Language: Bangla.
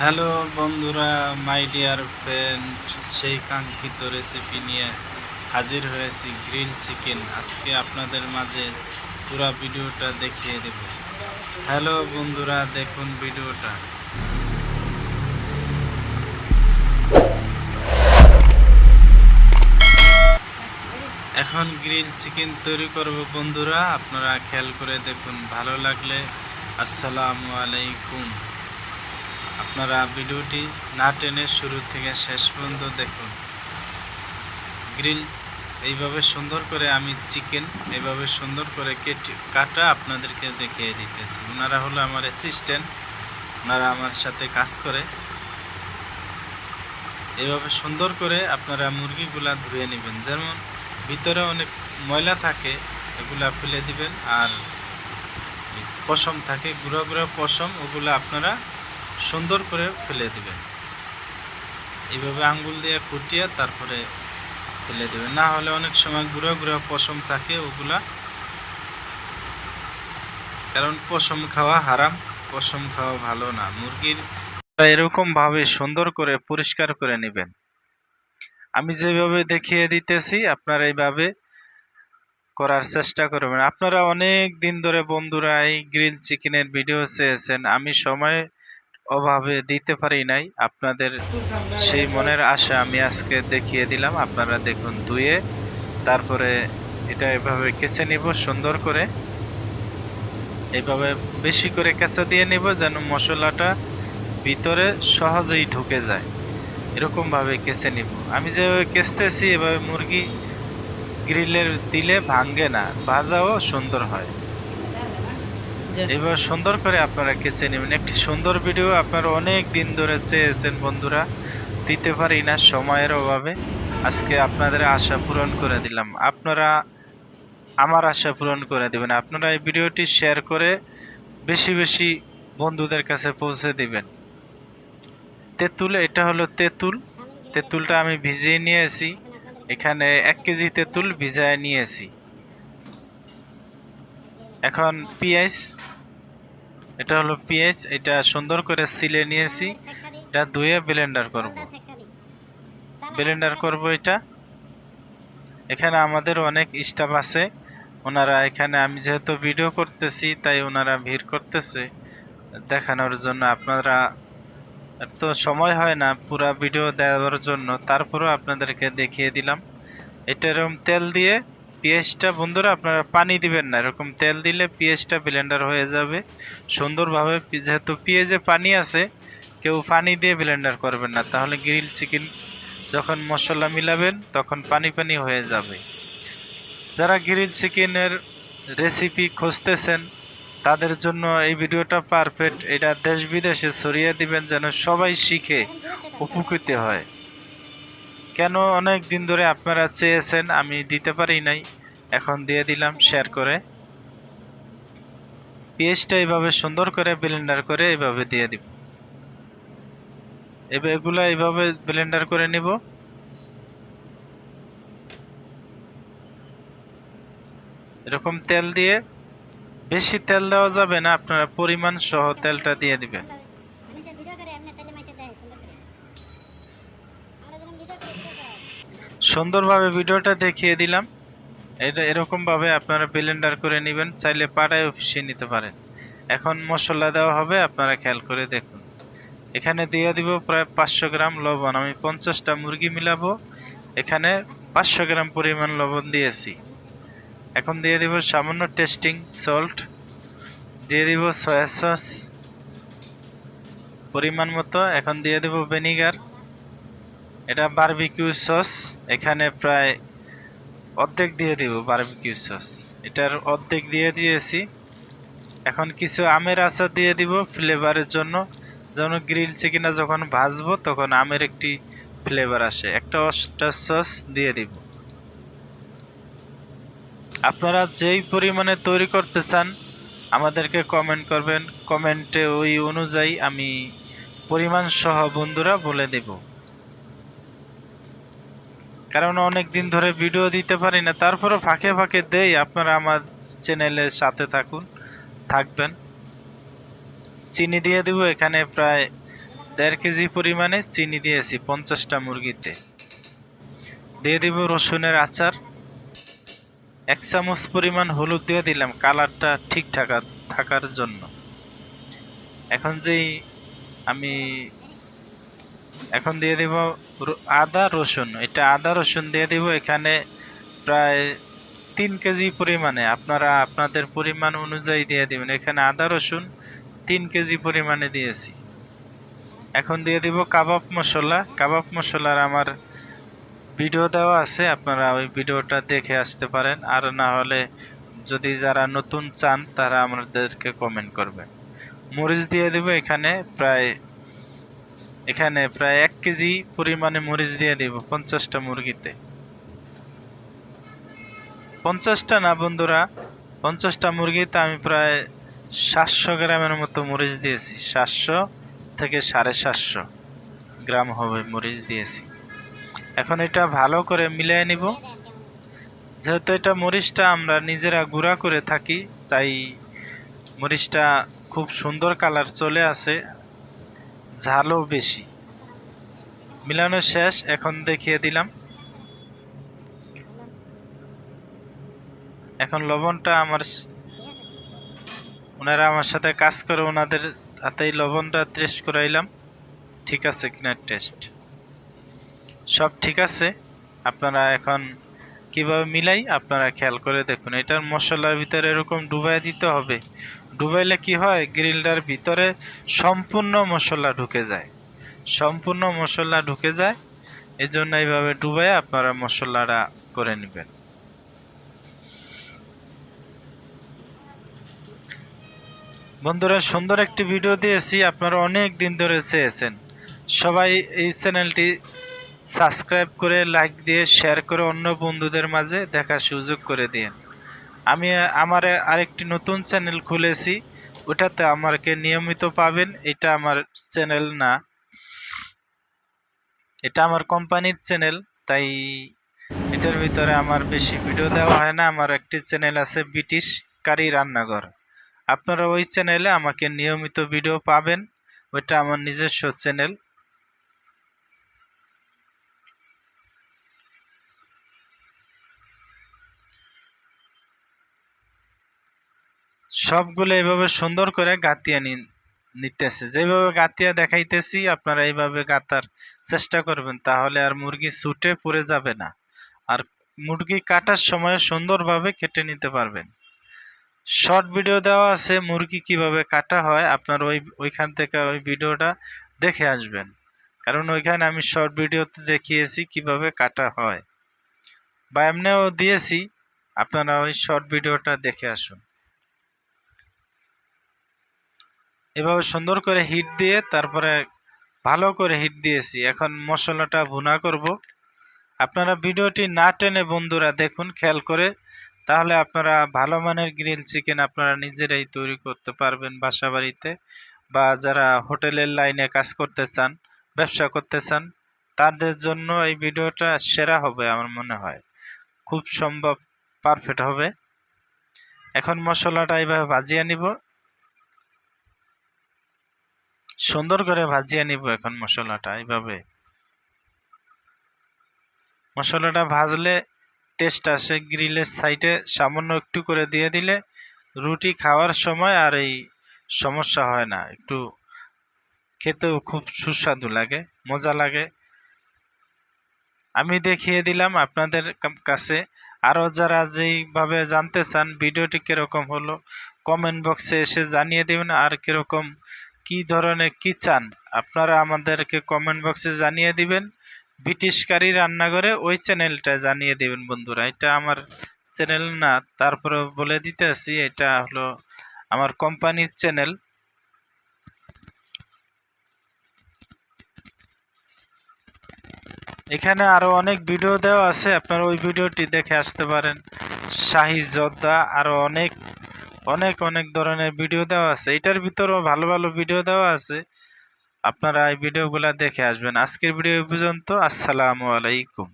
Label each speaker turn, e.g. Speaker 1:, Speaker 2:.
Speaker 1: হ্যালো বন্ধুরা মাই ডিয়ার ফ্রেন্ড সেই কাঙ্ক্ষিত রেসিপি নিয়ে হাজির হয়েছি গ্রিল চিকেন আজকে আপনাদের মাঝে পুরো ভিডিওটা দেখিয়ে দেব। হ্যালো বন্ধুরা, দেখুন ভিডিওটা। এখন গ্রিল চিকেন তৈরি করব বন্ধুরা, আপনারা খেয়াল করে দেখুন, ভালো লাগলে। আসসালামু আলাইকুম। আপনারা ভিডিওটি না টেনে শুরু থেকে শেষ পর্যন্ত দেখুন। গ্রিল এইভাবে সুন্দর করে আমি চিকেন এইভাবে সুন্দর করে কেটে কাটা আপনাদেরকে দেখিয়ে দিতেছি। ওনারা হলো আমার অ্যাসিস্ট্যান্ট ওনারা আমার সাথে কাজ করে। এইভাবে সুন্দর করে আপনারা মুরগিগুলা ধুয়ে নেবেন। যেমন ভিতরে অনেক ময়লা থাকে, এগুলা ফেলে দিবেন। আর পশম থাকে, গুঁড়ো গুঁড়ো পশম, ওগুলো আপনারা সুন্দর করে ফেলে দেবেন। এইভাবে আঙ্গুল দিয়ে কুটিয়ে তারপরে ফেলে দেবেন। না হলে অনেক সময় গুঁড়ো গুঁড়ো পশম থাকে ওগুলা। কারণ পশম খাওয়া হারাম, পশম খাওয়া ভালো না। মুরগির এরকম ভাবে সুন্দর করে পরিষ্কার করে নেবেন। আমি যেভাবে দেখিয়ে দিতেছি, আপনারা এইভাবে করার চেষ্টা করবেন। আপনারা অনেক দিন ধরে বন্ধুরা এই গ্রিল চিকেনের ভিডিও চেয়েছেন। আমি সময় অভাবে দিতে পারি নাই। আপনাদের সেই মনের আশা আমি আজকে দেখিয়ে দিলাম। আপনারা দেখুন ধুয়ে, তারপরে এটা এভাবে কেচে নিব সুন্দর করে। এইভাবে বেশি করে কেঁচা দিয়ে নিব যেন মশলাটা ভিতরে সহজেই ঢুকে যায়। এরকম ভাবে কেচে নিব। আমি যেভাবে কেচতেছি, এভাবে মুরগি গ্রিলের দিলে ভাঙ্গে না, ভাজাও সুন্দর হয়। এবার সুন্দর করে আপনারা কেচে নেবেন। একটি সুন্দর ভিডিও আপনারা অনেক দিন ধরে চেয়েছেন বন্ধুরা। দিতে পারি না, সময়ের অভাবে। আজকে আপনাদের আশা পূরণ করে দিলাম। আপনারা আমার আশা পূরণ করে দিবেন। আপনারা এই ভিডিওটি শেয়ার করে বেশি বেশি বন্ধুদের কাছে পৌঁছে দিবেন। তেঁতুল, এটা হলো তেঁতুল। তেঁতুলটা আমি ভিজিয়ে নিয়েছি। এখানে এক কেজি তেঁতুল ভিজায় নিয়েছি। এখন পেঁয়াজ এটা হলো পেঁয়াজ এটা সুন্দর করে সিলে নিয়েছি। এটা ধুয়ে ব্লেন্ডার করব। ব্লেন্ডার করব এটা। এখানে আমাদের অনেক স্টাফ আছে। ওনারা এখানে, আমি যেহেতু ভিডিও করতেছি, তাই ওনারা ভিড় করতেছে। দেখানোর জন্য আপনারা তো সময় হয় না পুরা ভিডিও দেওয়ার জন্য। তারপরেও আপনাদেরকে দেখিয়ে দিলাম। এটা এরকম তেল দিয়ে পেঁয়াজটা বন্ধুরা আপনারা পানি দিবেন না, এরকম তেল দিলে পেঁয়াজটা ব্লেন্ডার হয়ে যাবে। সুন্দরভাবে যেহেতু পেঁয়াজে পানি আছে, কেউ পানি দিয়ে ব্লেন্ডার করবেন না, তাহলে গ্রিল চিকেন যখন মশলা মিলাবেন, তখন পানি পানি হয়ে যাবে। যারা গ্রিল চিকেনের রেসিপি খুঁজতেছেন, তাদের জন্য এই ভিডিওটা পারফেক্ট এটা দেশ বিদেশে ছড়িয়ে দিবেন যেন সবাই শিখে, উপকৃত হয়। কেন অনেক দিন ধরে আপনারা চেয়েছেন আমি দিতে পারি নাই? এখন দিয়ে দিলাম শেয়ার করে। পেঁয়াজটা এইভাবে সুন্দর করে ব্লেন্ডার করে এইভাবে দিয়ে দিব। এবার এগুলা এইভাবে ব্লেন্ডার করে নিব। এরকম তেল দিয়ে, বেশি তেল দেওয়া যাবে না, আপনারা পরিমাণ সহ তেলটা দিয়ে দিবেন। সুন্দরভাবে ভিডিওটা দেখিয়ে দিলাম। এটা এরকম ভাবে আপনারা ব্লেন্ডার করে নেবেন, চাইলে পাড়ায় পিষিয়ে নিতে পারেন। এখন মশলা দেওয়া হবে, আপনারা খেয়াল করে দেখুন। এখানে দিয়ে দিব প্রায় পাঁচশো গ্রাম লবণ। আমি পঞ্চাশটা মুরগি মিলাবো। এখানে পাঁচশো গ্রাম পরিমাণ লবণ দিয়েছি। এখন দিয়ে দিব সামান্য টেস্টিং সল্ট। দিয়ে দিব সয়া সস। পরিমাণ মতো। এখন দিয়ে দেব ভিনিগার। এটা বারবিকিউ সস এখানে প্রায় অর্ধেক দিয়ে দিব বারবিকিউ সস এটার অর্ধেক দিয়ে দিয়েছি। এখন কিছু আমের আচার দিয়ে দিব ফ্লেভারের জন্য। যেমন গ্রিল চিকেনটা যখন ভাজবো, তখন আমের একটি ফ্লেভার আসে। একটা অস্টার সস দিয়ে দিব। আপনারা যেই পরিমাণে তৈরি করতে চান, আমাদেরকে কমেন্ট করবেন। কমেন্টে ওই অনুযায়ী আমি পরিমাণ সহ বন্ধুরা বলে দেব। কারণ অনেক দিন ধরে ভিডিও দিতে পারি না। তারপরে ফাঁকে ফাঁকে দেই, আপনারা আমার চ্যানেলের সাথে থাকুন, থাকবেন। চিনি দিয়ে দেব, এখানে প্রায় দেড় কেজি পরিমাণে চিনি দিয়েছি, পঞ্চাশটা মুরগিতে। দিয়ে দিব রসুনের আচার। এক চামচ পরিমাণ হলুদ দিয়ে দিলাম, কালারটা ঠিক থাকা থাকার জন্য। এখন যেই আমি এখন দিয়ে দিব আদা, রসুন। এটা আদা, রসুন দিয়ে দিব, এখানে প্রায় তিন কেজি পরিমাণে। আপনারা আপনাদের পরিমাণ অনুযায়ী দিয়ে দিবেন। এখানে আদা, রসুন তিন কেজি পরিমাণে দিয়েছি। এখন দিয়ে দিব কাবাব মশলা। কাবাব মশলার আমার ভিডিও দেওয়া আছে, আপনারা ওই ভিডিওটা দেখে আসতে পারেন। আর না হলে যদি যারা নতুন চান, তারা আমাদেরকে কমেন্ট করবেন। মরিচ দিয়ে দিব এখানে প্রায় এখানে প্রায় এক কেজি পরিমাণে মরিচ দিয়ে দিব পঞ্চাশটা মুরগিতে। পঞ্চাশটা না বন্ধুরা, পঞ্চাশটা মুরগিতে আমি প্রায় সাতশো গ্রামের মতো মরিচ দিয়েছি। সাতশো থেকে সাড়ে সাতশো গ্রাম হবে মরিচ দিয়েছি। এখন এটা ভালো করে মিলিয়ে নিব। যেহেতু এটা মরিচটা আমরা নিজেরা গুঁড়া করে থাকি, তাই মরিচটা খুব সুন্দর কালার চলে আসে। ঝালও বেশি। মিলানো শেষ, এখন দেখিয়ে দিলাম। এখন লবণটা আমার ওনারা আমার সাথে কাজ করে, ওনাদের হাতেই লবণটা টেস্ট করাইলাম। ঠিক আছে কিনা টেস্ট সব ঠিক আছে। আপনারা এখন কীভাবে মিলাই, আপনারা খেয়াল করে দেখুন। এটার মশলার ভিতরে এরকম ডুবাই দিতে হবে। ডুবাইলে কি হয়? গ্রিলটার ভিতরে সম্পূর্ণ মশলা ঢুকে যায়। সম্পূর্ণ মশলা ঢুকে যায়। এই জন্য এইভাবে ডুবাই আপনারা মশলাটা করে নেবেন। বন্ধুরা, সুন্দর একটি ভিডিও দিয়েছি। আপনারা অনেক দিন ধরে চেয়েছেন। সবাই এই চ্যানেলটি সাবস্ক্রাইব করে, লাইক দিয়ে, শেয়ার করে অন্য বন্ধুদের মাঝে দেখার সুযোগ করে দিন আমি আমার আরেকটি নতুন চ্যানেল খুলেছি। ওটাতে আমাকে নিয়মিত পাবেন। এটা আমার চ্যানেল না। এটা আমার কোম্পানির চ্যানেল, তাই এটার ভিতরে আমার বেশি ভিডিও দেওয়া হয় না। আমার একটি চ্যানেল আছে ব্রিটিশ কারি রান্নাঘর। আপনারা ওই চ্যানেলে আমাকে নিয়মিত ভিডিও পাবেন। ওইটা আমার নিজস্ব চ্যানেল। সবগুলো এইভাবে সুন্দর করে গাঁথিয়ে নিন, নিতেছে। যেভাবে গাঁথিয়ে দেখাইতেছি, আপনারা এইভাবে গাঁথার চেষ্টা করবেন, তাহলে আর মুরগি ছুটে পড়ে যাবে না। আর মুরগি কাটার সময় সুন্দরভাবে কেটে নিতে পারবেন। শর্ট ভিডিও দেওয়া আছে, মুরগি কীভাবে কাটা হয়, আপনার ওই, ওইখান থেকে ওই ভিডিওটা দেখে আসবেন। কারণ ওইখানে আমি শর্ট ভিডিওতে দেখিয়েছি কীভাবে কাটা হয়। বা এমনিও দিয়েছি, আপনারা ওই শর্ট ভিডিওটা দেখে আসুন। এভাবে সুন্দর করে হিট দিয়ে তারপরে ভালো করে হিট দিয়েছি। এখন মশলাটা ভুনা করব। আপনারা ভিডিওটি না টেনে বন্ধুরা দেখুন, খেয়াল করে। তাহলে আপনারা ভালো মানের গ্রিল চিকেন আপনারা নিজেরাই তৈরি করতে পারবেন বাসা বাড়িতে বা যারা হোটেলের লাইনে কাজ করতে চান, ব্যবসা করতে চান, তাদের জন্য এই ভিডিওটা সেরা হবে আমার মনে হয়। খুব সম্ভব পারফেক্ট হবে। এখন মশলাটা এইভাবে ভাজিয়ে নিব। সুন্দর করে ভাজিয়ে নিব এখন মশলাটা এইভাবে। মশলাটা ভাজলে টেস্ট আসে গ্রিলের সাইডে সামান্য একটু করে দিয়ে দিলে রুটি খাওয়ার সময় আর এই সমস্যা হয় না, একটু খেতেও খুব সুস্বাদু লাগে, মজা লাগে। আমি দেখিয়ে দিলাম আপনাদের কাছে। আরও যারা যেইভাবে জানতে চান ভিডিওটি কীরকম হলো কমেন্ট বক্সে এসে জানিয়ে দেবেন আর কীরকম কি ধরনের কি চান, আপনারা আমাদেরকে কমেন্ট বক্সে জানিয়ে দিবেন। ব্রিটিশকারী রান্নাঘরে ওই চ্যানেলটা জানিয়ে দিবেন বন্ধুরা। এটা আমার চ্যানেল না তারপরে বলে দিতেছি, এটা হলো আমার কোম্পানির চ্যানেল এখানে আরও অনেক ভিডিও দেওয়া আছে, আপনারা ওই ভিডিওটি দেখে আসতে পারেন। শাহি যোদ্ধা আরও অনেক অনেক অনেক ধরনের ভিডিও দেওয়া আছে। এটার ভিতরেও ভালো ভালো ভিডিও দেওয়া আছে। আপনারা এই ভিডিওগুলো দেখে আসবেন। আজকের ভিডিও পর্যন্ত। আসসালামু আলাইকুম।